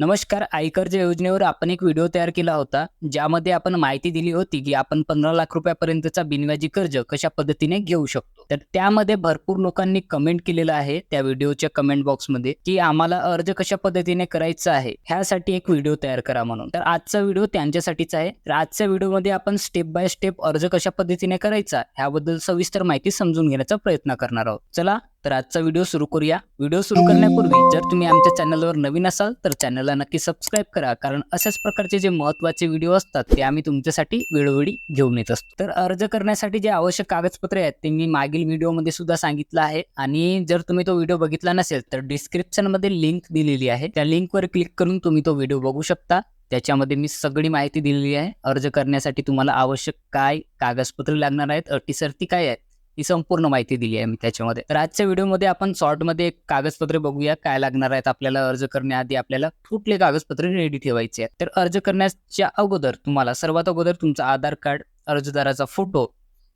नमस्कार आयकरच्या योजनेवर आपण एक व्हिडिओ तयार केला होता ज्यामध्ये आपण माहिती दिली होती की आपण पंधरा लाख रुपयापर्यंतचा बिनव्याजी कर्ज कशा पद्धतीने घेऊ शकतो. तर त्यामध्ये भरपूर लोकांनी कमेंट केलेलं आहे त्या व्हिडिओच्या कमेंट बॉक्समध्ये की आम्हाला अर्ज कशा पद्धतीने करायचा आहे ह्यासाठी एक व्हिडिओ तयार करा म्हणून. तर आजचा व्हिडिओ त्यांच्यासाठीच आहे. तर आजच्या व्हिडिओमध्ये आपण स्टेप बाय स्टेप अर्ज कशा पद्धतीने करायचा ह्याबद्दल सविस्तर माहिती समजून घेण्याचा प्रयत्न करणार आहोत. चला तर आजचा व्हिडिओ सुरू करूया. व्हिडिओ सुरू करण्यापूर्वी जर तुम्ही आमच्या चॅनलवर नवीन असाल तर चॅनलला नक्की सबस्क्राईब करा. कारण अशाच प्रकारचे जे महत्त्वाचे व्हिडिओ असतात ते आम्ही तुमच्यासाठी वेळोवेळी घेऊन येत असतो. तर अर्ज करण्यासाठी जे आवश्यक कागदपत्रे आहेत ते मी मागील व्हिडिओमध्ये सुद्धा सांगितलं आहे. आणि जर तुम्ही तो व्हिडिओ बघितला नसेल तर डिस्क्रिप्शनमध्ये लिंक दिलेली आहे. त्या लिंकवर क्लिक करून तुम्ही तो व्हिडिओ बघू शकता. त्याच्यामध्ये मी सगळी माहिती दिलेली आहे. अर्ज करण्यासाठी तुम्हाला आवश्यक काय कागदपत्रे लागणार आहेत अटी सर्ती काय आहेत ही संपूर्ण माहिती दिली आहे मी त्याच्यामध्ये. तर आजच्या व्हिडिओमध्ये आपण शॉर्टमध्ये एक कागदपत्रे बघूया. काय लागणार आहेत आपल्याला अर्ज करण्याआधी आपल्याला कुठले कागदपत्रे रेडी ठेवायचे आहेत. तर अर्ज करण्याच्या अगोदर तुम्हाला सर्वात अगोदर तुमचं आधार कार्ड अर्जदाराचा फोटो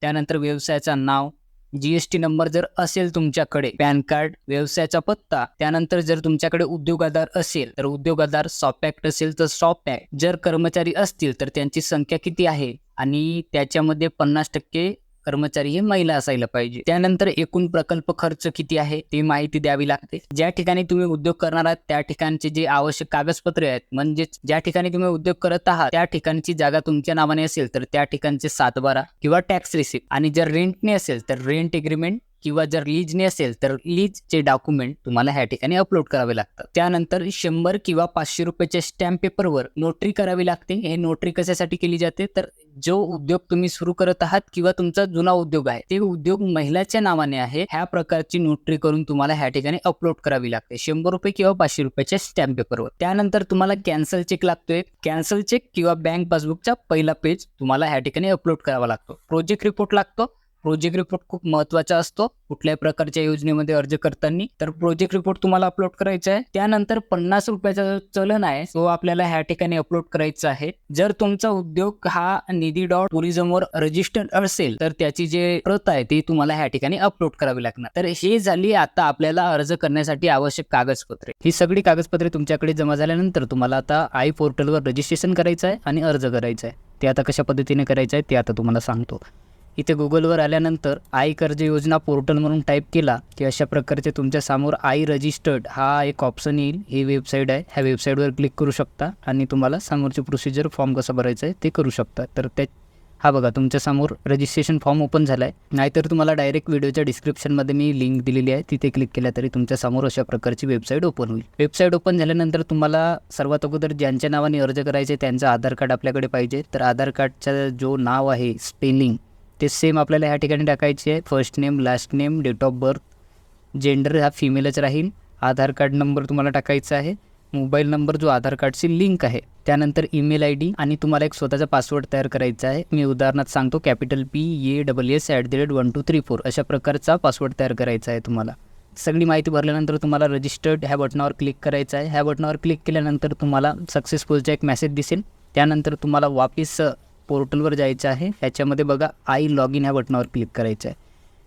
त्यानंतर व्यवसायाचं नाव जीएसटी नंबर जर असेल तुमच्याकडे पॅन कार्ड व्यवसायाचा पत्ता त्यानंतर जर तुमच्याकडे उद्योगादार असेल तर उद्योगादार सॉप ऍक्ट असेल तर सॉप ऍक्ट जर कर्मचारी असतील तर त्यांची संख्या किती आहे? आणि त्याच्यामध्ये पन्नास टक्के कर्मचारी हे महिला असायला पाहिजे. त्यानंतर एकूण प्रकल्प खर्च किती आहे ती माहिती द्यावी लागते. ज्या ठिकाणी तुम्ही उद्योग करणार आहात त्या ठिकाणचे जे आवश्यक कागदपत्रे आहेत म्हणजेच ज्या ठिकाणी तुम्ही उद्योग करत आहात त्या ठिकाणची जागा तुमच्या नावाने असेल तर त्या ठिकाणचे सातबारा किंवा टॅक्स रिसिप्ट. आणि जर रेंटने असेल तर रेंट एग्रीमेंट किंवा जर लीजने असेल तर लीजचे डॉक्युमेंट तुम्हाला ह्या ठिकाणी अपलोड करावे लागतात. त्यानंतर शंभर किंवा पाचशे रुपयाच्या स्टॅम्प पेपरवर नोटरी करावी लागते. हे नोटरी कशासाठी केली जाते? तर जो उद्योग तुम्ही सुरू करत आहात किंवा तुमचा जुना उद्योग आहे ते उद्योग महिलाच्या नावाने आहे. ह्या प्रकारची नोटरी करून तुम्हाला ह्या ठिकाणी अपलोड करावी लागते. शंभर रुपये किंवा पाचशे रुपयाच्या स्टॅम्प पेपरवर त्यानंतर तुम्हाला कॅन्सल चेक लागतोय. कॅन्सल चेक किंवा बँक पासबुकचा पहिला पेज तुम्हाला ह्या ठिकाणी अपलोड करावा लागतो. प्रोजेक्ट रिपोर्ट लागतो. प्रोजेक्ट रिपोर्ट खूप महत्त्वाचा असतो. कुठल्याही प्रकारच्या योजनेमध्ये अर्ज करताना. तर प्रोजेक्ट रिपोर्ट तुम्हाला अपलोड करायचा आहे. त्यानंतर पन्नास रुपयाचा जो चलन आहे तो आपल्याला ह्या ठिकाणी अपलोड करायचा आहे. जर तुमचा उद्योग हा निधी डॉट टुरिझमवर रजिस्टर्ड असेल तर त्याची जे प्रत आहे ती तुम्हाला ह्या ठिकाणी अपलोड करावी लागणार. तर हे झाली आता आपल्याला अर्ज करण्यासाठी आवश्यक कागदपत्रे. ही सगळी कागदपत्रे तुमच्याकडे जमा झाल्यानंतर तुम्हाला आता आय पोर्टलवर रजिस्ट्रेशन करायचं आहे आणि अर्ज करायचा आहे. ते आता कशा पद्धतीने करायचं आहे ते आता तुम्हाला सांगतो. इथे गुगलवर आल्यानंतर आई कर्ज योजना पोर्टल म्हणून टाईप केला की अशा प्रकारचे तुमच्यासमोर आई रजिस्टर्ड हा एक ऑप्शन येईल. ही वेबसाईट आहे. ह्या वेबसाईटवर क्लिक करू शकता आणि तुम्हाला समोरची प्रोसिजर फॉर्म कसा भरायचं आहे ते करू शकता. तर त्या हा बघा तुमच्यासमोर रजिस्ट्रेशन फॉर्म ओपन झाला आहे नाहीतर तुम्हाला डायरेक्ट व्हिडिओच्या डिस्क्रिप्शनमध्ये मी लिंक दिलेली आहे. तिथे क्लिक केल्या तरी तुमच्यासमोर अशा प्रकारची वेबसाईट ओपन होईल. वेबसाईट ओपन झाल्यानंतर तुम्हाला सर्वात अगोदर ज्यांच्या नावाने अर्ज करायचे त्यांचं आधार कार्ड आपल्याकडे पाहिजे. तर आधार कार्डचा जो नाव आहे स्पेलिंग ते सेम आपल्याला ह्या ठिकाणी टाकायचे आहे first name last name date of birth gender हा फिमेलच राहील. आधार कार्ड नंबर तुम्हाला टाकायचा आहे. मोबाईल नंबर जो आधार कार्डची लिंक आहे त्यानंतर ईमेल आय डी आणि तुम्हाला एक स्वतःचा पासवर्ड तयार करायचा आहे. मी उदाहरणार्थ सांगतो capital P A double S at the rate one two three four अशा प्रकारचा पासवर्ड तयार करायचा आहे तुम्हाला. सगळी माहिती भरल्यानंतर तुम्हाला रजिस्टर्ड ह्या बटनावर क्लिक करायचं आहे. ह्या बटनावर क्लिक केल्यानंतर तुम्हाला सक्सेसफुलचा एक मेसेज दिसेल. त्यानंतर तुम्हाला वापिस पोर्टलवर जायचं आहे. ह्याच्यामध्ये बघा आय लॉग इन ह्या बटनावर क्लिक करायचं आहे.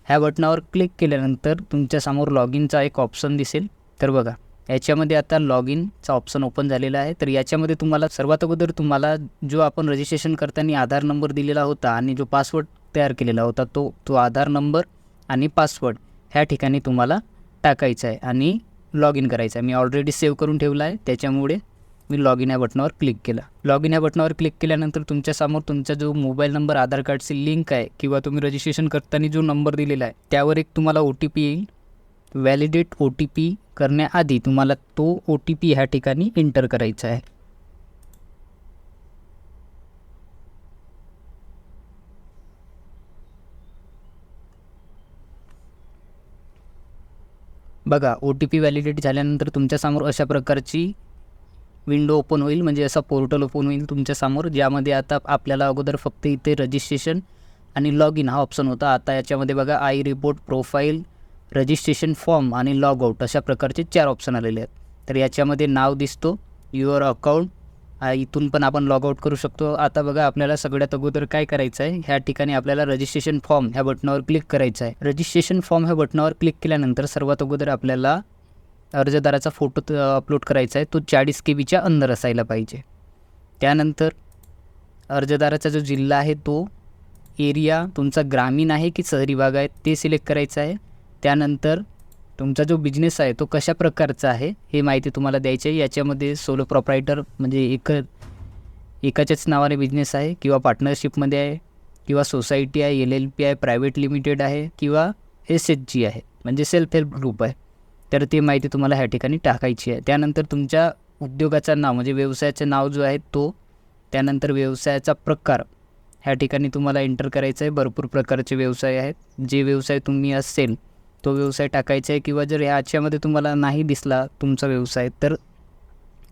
ह्या बटनावर क्लिक केल्यानंतर तुमच्यासमोर लॉग इनचा एक ऑप्शन दिसेल. तर बघा याच्यामध्ये आता लॉग इनचा ऑप्शन ओपन झालेला आहे. तर याच्यामध्ये तुम्हाला सर्वात अगोदर तुम्हाला जो आपण रजिस्ट्रेशन करताना आधार नंबर दिलेला होता आणि जो पासवर्ड तयार केलेला होता तो तो आधार नंबर आणि पासवर्ड ह्या ठिकाणी तुम्हाला टाकायचा आहे आणि लॉग इन करायचं आहे. मी ऑलरेडी सेव्ह करून ठेवला आहे. त्याच्यामुळे मी लॉग इन या बटनावर क्लिक केला. लॉग इन या बटनावर क्लिक केल्यानंतर तुमच्यासमोर तुमचा जो मोबाईल नंबर आधार कार्डची लिंक आहे किंवा तुम्ही रजिस्ट्रेशन करताना जो नंबर दिलेला आहे त्यावर एक तुम्हाला ओ टी पी येईल. व्हॅलिडेट ओ टी पी करण्याआधी तुम्हाला तो ओ टी पी ह्या ठिकाणी एंटर करायचा आहे. बघा ओ टी पी व्हॅलिडेट झाल्यानंतर तुमच्यासमोर अशा प्रकारची विंडो ओपन होईल म्हणजे असा पोर्टल ओपन होईल तुमच्यासमोर ज्यामध्ये आता आपल्याला अगोदर फक्त इथे रजिस्ट्रेशन आणि लॉग इन हा ऑप्शन होता. आता याच्यामध्ये बघा I report profile registration form आणि लॉग आउट अशा प्रकारचे चार ऑप्शन आलेले आहेत. तर याच्यामध्ये नाव दिसतो युअर अकाउंट इथून पण आपण लॉग आउट करू शकतो. आता बघा आपल्याला सगळ्यात अगोदर काय करायचं आहे? ह्या ठिकाणी आपल्याला रजिस्ट्रेशन फॉर्म ह्या बटनावर क्लिक करायचं आहे. रजिस्ट्रेशन फॉर्म ह्या बटनावर क्लिक केल्यानंतर सर्वात अगोदर आपल्याला अर्जदाराचा फोटो अपलोड करायचा आहे तो चाळीस के बीच्या अंदर असायला पाहिजे. त्यानंतर अर्जदाराचा जो जिल्हा आहे तो एरिया तुमचा ग्रामीण आहे की शहरी भाग आहे ते सिलेक्ट करायचं आहे. त्यानंतर तुमचा जो बिझनेस आहे तो कशा प्रकारचा आहे हे माहिती तुम्हाला द्यायची आहे. याच्यामध्ये सोलो प्रॉपरायटर म्हणजे एक एकाच्याच नावाने बिझनेस आहे किंवा पार्टनरशिपमध्ये आहे किंवा सोसायटी आहे एल एल पी आहे प्रायव्हेट लिमिटेड आहे किंवा एस एच जी आहे म्हणजे सेल्फ हेल्प ग्रुप आहे. तर ती माहिती तुम्हाला ह्या ठिकाणी टाकायची आहे. त्यानंतर तुमच्या उद्योगाचं नाव म्हणजे व्यवसायाचं नाव जो आहे तो त्यानंतर व्यवसायाचा प्रकार ह्या ठिकाणी तुम्हाला एंटर करायचं आहे. भरपूर प्रकारचे व्यवसाय आहेत. जे व्यवसाय तुम्ही असेल तो व्यवसाय टाकायचा आहे किंवा जर ह्याच्यामध्ये तुम्हाला नाही दिसला तुमचा व्यवसाय तर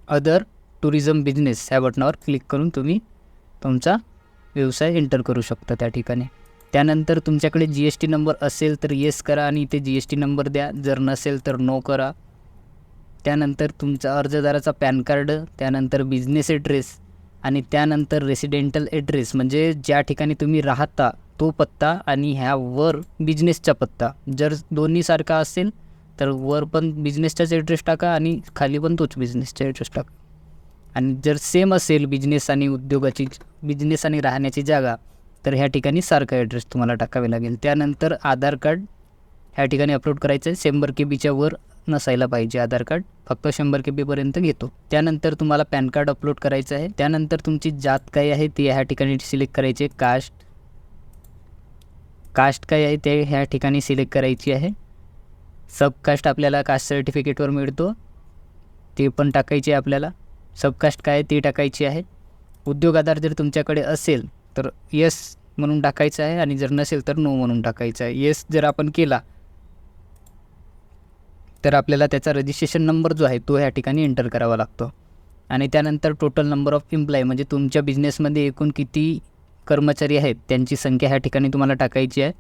अदर टुरिझम बिझनेस ह्या बटनावर क्लिक करून तुम्ही तुमचा व्यवसाय एंटर करू शकता त्या ठिकाणी. त्यानंतर तुमच्याकडे जी एस टी नंबर असेल तर येस करा आणि इथे जी एस टी नंबर द्या. जर नसेल तर नो करा. त्यानंतर तुमचा अर्जदाराचा पॅन कार्ड त्यानंतर बिझनेस ॲड्रेस आणि त्यानंतर रेसिडेंटल ॲड्रेस म्हणजे ज्या ठिकाणी तुम्ही राहता तो पत्ता आणि ह्यावर बिझनेसचा पत्ता. जर दोन्ही सारखा असेल तर वर पण बिझनेसचाच ॲड्रेस टाका आणि खाली पण तोच बिझनेसचा ॲड्रेस टाका. आणि जर सेम असेल बिझनेस आणि उद्योगाची बिझनेस आणि राहण्याची जागा तर ह्या ठिकाणी सारखा ॲड्रेस तुम्हाला टाकावे लागेल. त्यानंतर आधार कार्ड ह्या ठिकाणी अपलोड करायचं आहे. शंभर के बीच्या वर नसायला पाहिजे आधार कार्ड फक्त शंभर के बीपर्यंत घेतो. त्यानंतर तुम्हाला पॅन कार्ड अपलोड करायचं आहे. त्यानंतर तुमची जात काय आहे ती ह्या ठिकाणी सिलेक्ट करायची. आहे कास्ट कास्ट काय आहे ते ह्या ठिकाणी सिलेक्ट करायची आहे. सबकास्ट आपल्याला कास्ट सर्टिफिकेटवर मिळतो. ते पण टाकायची आहे आपल्याला. सबकास्ट काय आहे ती टाकायची आहे. उद्योग आधार जर तुमच्याकडे असेल तर येस म्हणून टाकायचं आहे आणि जर नसेल तर नो म्हणून टाकायचं आहे. येस जर आपण केला तर आपल्याला त्याचा रजिस्ट्रेशन नंबर जो आहे तो ह्या ठिकाणी एंटर करावा लागतो. आणि त्यानंतर टोटल नंबर ऑफ एम्प्लॉय म्हणजे तुमच्या बिझनेसमध्ये एकूण किती कर्मचारी आहेत त्यांची संख्या ह्या ठिकाणी तुम्हाला टाकायची आहे.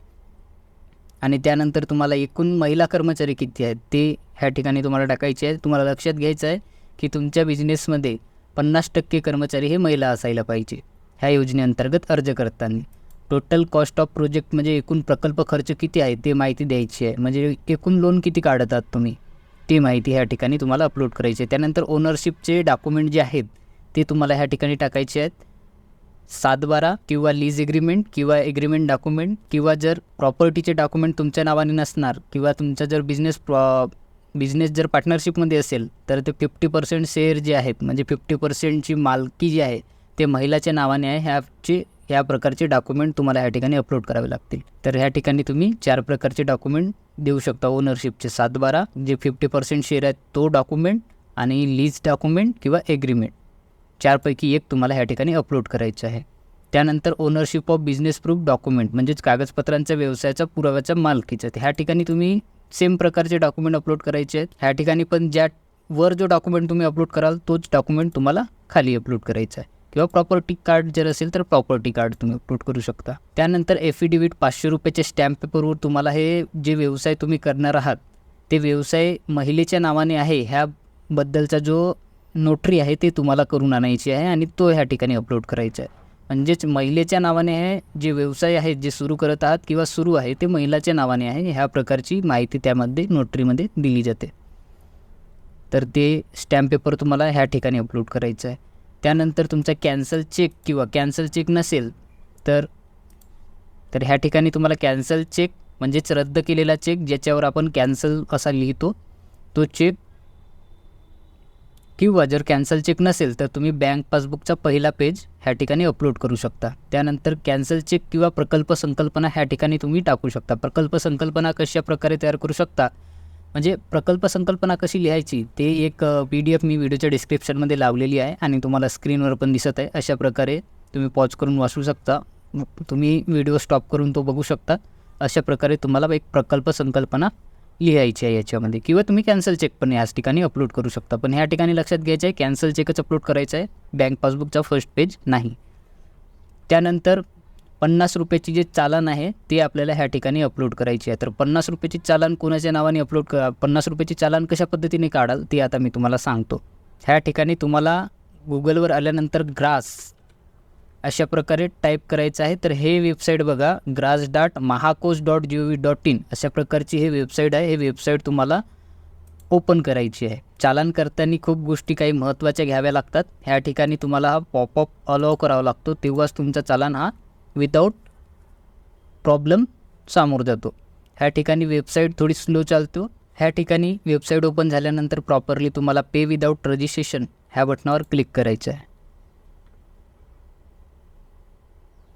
आणि त्यानंतर तुम्हाला एकूण महिला कर्मचारी किती आहेत ते ह्या ठिकाणी तुम्हाला टाकायचे आहे. तुम्हाला लक्षात घ्यायचं आहे की तुमच्या बिझनेसमध्ये पन्नास टक्के कर्मचारी हे महिला असायला पाहिजे. ह्या योजनेअंतर्गत अर्ज करताना. टोटल कॉस्ट ऑफ प्रोजेक्ट म्हणजे एकूण प्रकल्प खर्च किती आहे ते माहिती द्यायची आहे. म्हणजे एकूण लोन किती काढतात तुम्ही? ती माहिती ह्या ठिकाणी तुम्हाला अपलोड करायची आहे. त्यानंतर ओनरशिपचे डॉक्युमेंट जे आहेत ते तुम्हाला ह्या ठिकाणी टाकायचे आहेत. सातबारा किंवा लीज एग्रीमेंट किंवा एग्रीमेंट डॉक्युमेंट किंवा जर प्रॉपर्टीचे डॉक्युमेंट तुमच्या नावाने नसणार किंवा तुमचा जर बिझनेस प्रॉ बिझनेस जर पार्टनरशिपमध्ये असेल तर ते फिफ्टी पर्सेंट शेअर जे आहेत म्हणजे फिफ्टी पर्सेंटची मालकी जी आहे ते महिलाच्या नावाने आहे ह्याचे ह्या प्रकारचे डॉक्युमेंट तुम्हाला ह्या ठिकाणी अपलोड करावे लागतील. तर ह्या ठिकाणी तुम्ही चार प्रकारचे डॉक्युमेंट देऊ शकता. ओनरशिपचे सातबारा जे फिफ्टी पर्सेंट शेअर आहेत तो डॉक्युमेंट आणि लीज डॉक्युमेंट किंवा एग्रीमेंट चारपैकी एक तुम्हाला ह्या ठिकाणी अपलोड करायचं आहे. त्यानंतर ownership of business proof document म्हणजेच कागदपत्रांच्या व्यवसायाचा पुराव्याचा मालकीचं ह्या ठिकाणी तुम्ही सेम प्रकारचे डॉक्युमेंट अपलोड करायचे आहेत. ह्या ठिकाणी पण ज्या वर जो डॉक्युमेंट तुम्ही अपलोड कराल तोच डॉक्युमेंट तुम्हाला खाली अपलोड करायचा आहे. किंवा प्रॉपर्टी कार्ड जर असेल तर प्रॉपर्टी कार्ड तुम्ही अपलोड करू शकता. त्यानंतर एफिडेविट पाचशे रुपयाच्या स्टॅम्प पेपरवर तुम्हाला हे जे व्यवसाय तुम्ही करणार आहात ते व्यवसाय महिलेच्या नावाने आहे ह्याबद्दलचा जो नोटरी आहे ते तुम्हाला करून आणायची आहे आणि तो ह्या ठिकाणी अपलोड करायचा आहे. म्हणजेच महिलेच्या नावाने आहे जे व्यवसाय आहेत जे सुरू करत आहात किंवा सुरू आहे ते महिलाच्या नावाने आहे ह्या प्रकारची माहिती त्यामध्ये नोटरीमध्ये दिली जाते. तर ते स्टॅम्प पेपर तुम्हाला ह्या ठिकाणी अपलोड करायचं आहे. त्यानंतर तुमचा कॅन्सल चेक किंवा कॅन्सल चेक नसेल तर तर ह्या ठिकाणी तुम्हाला कॅन्सल चेक म्हणजेच रद्द केलेला चेक ज्याच्यावर आपण कॅन्सल असा लिहितो तो चेक किंवा जर कॅन्सल चेक नसेल तर तुम्ही बँक पासबुकचा पहिला पेज ह्या ठिकाणी अपलोड करू शकता. त्यानंतर कॅन्सल चेक किंवा प्रकल्प संकल्पना ह्या ठिकाणी तुम्ही टाकू शकता. प्रकल्प संकल्पना कशा प्रकारे तयार करू शकता? म्हणजे प्रकल्प संकल्पना कशी लिहायची ते एक पी डी एफ मी व्हिडिओच्या डिस्क्रिप्शनमध्ये लावलेली आहे आणि तुम्हाला स्क्रीनवर पण दिसत आहे. अशा प्रकारे तुम्ही पॉज करून वाचू शकता. तुम्ही व्हिडिओ स्टॉप करून तो बघू शकता. अशा प्रकारे तुम्हाला एक प्रकल्प संकल्पना लिहायची आहे याच्यामध्ये. किंवा तुम्ही कॅन्सल चेक पण याच ठिकाणी अपलोड करू शकता. पण ह्या ठिकाणी लक्षात घ्यायचं आहे कॅन्सल चेकच अपलोड करायचं आहे. बँक पासबुकचा फर्स्ट पेज नाही. त्यानंतर पन्नास रुपयाची जे चालन आहे ते आपल्याला ह्या ठिकाणी अपलोड करायची आहे. तर पन्नास रुपयाची चालन कोणाच्या नावाने अपलोड क पन्नास रुपयाची चालन कशा पद्धतीने काढाल ते आता मी तुम्हाला सांगतो. ह्या ठिकाणी तुम्हाला गुगलवर आल्यानंतर ग्रास अशा प्रकारे टाईप करायचं आहे. तर हे वेबसाईट बघा GRAS dot Mahakosh dot G O V dot in अशा प्रकारची हे वेबसाईट आहे. हे वेबसाईट तुम्हाला ओपन करायची आहे. चालन करताना खूप गोष्टी काही महत्त्वाच्या घ्याव्या लागतात. ह्या ठिकाणी तुम्हाला हा पॉपअप अलाव करावा लागतो. तेव्हाच तुमचा चालान हा विदाऊट प्रॉब्लेम सामोर जातो. ह्या ठिकाणी वेबसाईट थोडी स्लो चालतो. ह्या ठिकाणी वेबसाईट ओपन झाल्यानंतर प्रॉपरली तुम्हाला पे विदाऊट रजिस्ट्रेशन ह्या बटनावर क्लिक करायचं आहे.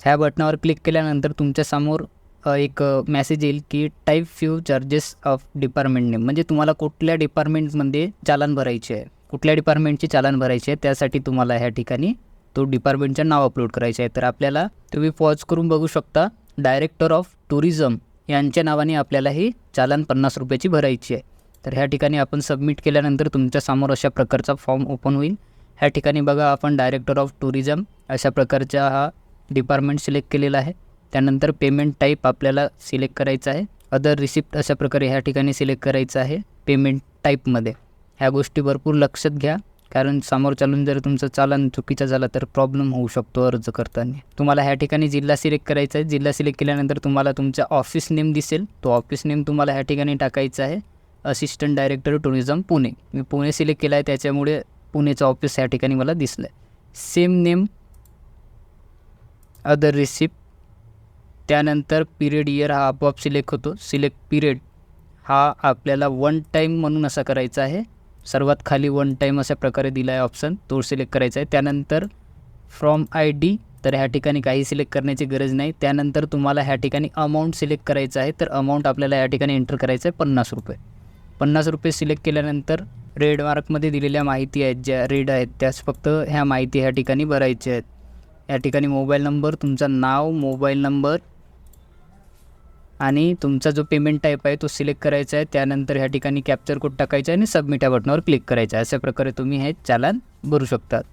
ह्या बटनावर क्लिक केल्यानंतर तुमच्यासमोर एक मॅसेज येईल की type few charges of department name म्हणजे तुम्हाला कुठल्या डिपार्टमेंटमध्ये चालान भरायचे आहे. कुठल्या डिपार्टमेंटचे चालान भरायचे आहे त्यासाठी तुम्हाला ह्या ठिकाणी तो डिपार्टमेंटचं नाव अपलोड करायचं आहे. तर आपल्याला तुम्ही पॉज करून बघू शकता. डायरेक्टर ऑफ टुरिझम यांच्या नावाने आपल्याला ही चालान पन्नास रुपयाची भरायची आहे. तर ह्या ठिकाणी आपण सबमिट केल्यानंतर तुमच्यासमोर अशा प्रकारचा फॉर्म ओपन होईल. ह्या ठिकाणी बघा आपण डायरेक्टर ऑफ टुरिझम अशा प्रकारचा हा डिपार्टमेंट सिलेक्ट केलेला आहे. त्यानंतर पेमेंट टाईप आपल्याला सिलेक्ट करायचा आहे. अदर रिसिप्ट अशा प्रकारे ह्या ठिकाणी सिलेक्ट करायचं आहे पेमेंट टाईपमध्ये ह्या गोष्टी भरपूर लक्षात घ्या. कारण समोर चालून जर तुमचं चालन चुकीचं झालं तर प्रॉब्लेम होऊ शकतो अर्ज करताना. तुम्हाला ह्या ठिकाणी जिल्हा सिलेक्ट करायचा आहे. जिल्हा सिलेक्ट केल्यानंतर तुम्हाला तुमचा ऑफिस नेम दिसेल. तो ऑफिस नेम तुम्हाला ह्या ठिकाणी टाकायचा आहे. Assistant director tourism Pune. मी पुणे सिलेक्ट केला आहे त्याच्यामुळे पुणेचं ऑफिस ह्या ठिकाणी मला दिसलं आहे सेम नेम अदर रिसिप्ट त्यानंतर पिरियड इयर हा आपोआप सिलेक्ट होतो. सिलेक्ट पिरियड हा आपल्याला वन टाईम म्हणून असा करायचा आहे. सर्वात खाली वन टाईम अशा प्रकारे दिला आहे ऑप्शन तो सिलेक्ट करायचा आहे. त्यानंतर फ्रॉम आय डी तर ह्या ठिकाणी काही सिलेक्ट करण्याची गरज नाही. त्यानंतर तुम्हाला ह्या ठिकाणी अमाऊंट सिलेक्ट करायचं आहे तर अमाऊंट आपल्याला या ठिकाणी एंटर करायचं आहे पन्नास रुपये. पन्नास रुपये सिलेक्ट केल्यानंतर रेड मार्कमध्ये दिलेल्या माहिती आहेत ज्या रेड आहेत त्याच फक्त ह्या माहिती ह्या ठिकाणी भरायच्या आहेत. या ठिकाणी मोबाईल नंबर तुमचं नाव मोबाईल नंबर आणि तुमचा जो पेमेंट टाईप आहे तो सिलेक्ट करायचा आहे. त्यानंतर ह्या ठिकाणी कॅप्चर कोड टाकायचा आहे आणि सबमिट या बटनावर क्लिक करायचं आहे. अशा प्रकारे तुम्ही हे चालान भरू शकतात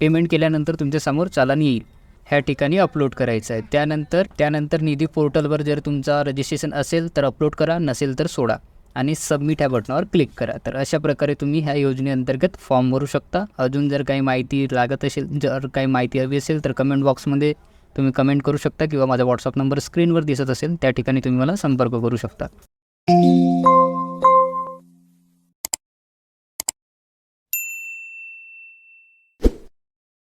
पेमेंट केल्यानंतर तुमच्यासमोर चालान येईल. ह्या ठिकाणी अपलोड करायचं आहे. त्यानंतर त्यानंतर निधी पोर्टलवर जर तुमचा रजिस्ट्रेशन असेल तर अपलोड करा नसेल तर सोडा. आणि सबमिट ह्या बटनावर क्लिक करा. तर अशा प्रकारे तुम्ही ह्या योजनेअंतर्गत फॉर्म भरू शकता. अजून जर काही माहिती लागत असेल जर काही माहिती हवी असेल तर कमेंट बॉक्समध्ये तुम्ही कमेंट करू शकता किंवा माझा व्हॉट्सअप नंबर स्क्रीनवर दिसत असेल त्या ठिकाणी तुम्ही मला संपर्क करू शकता.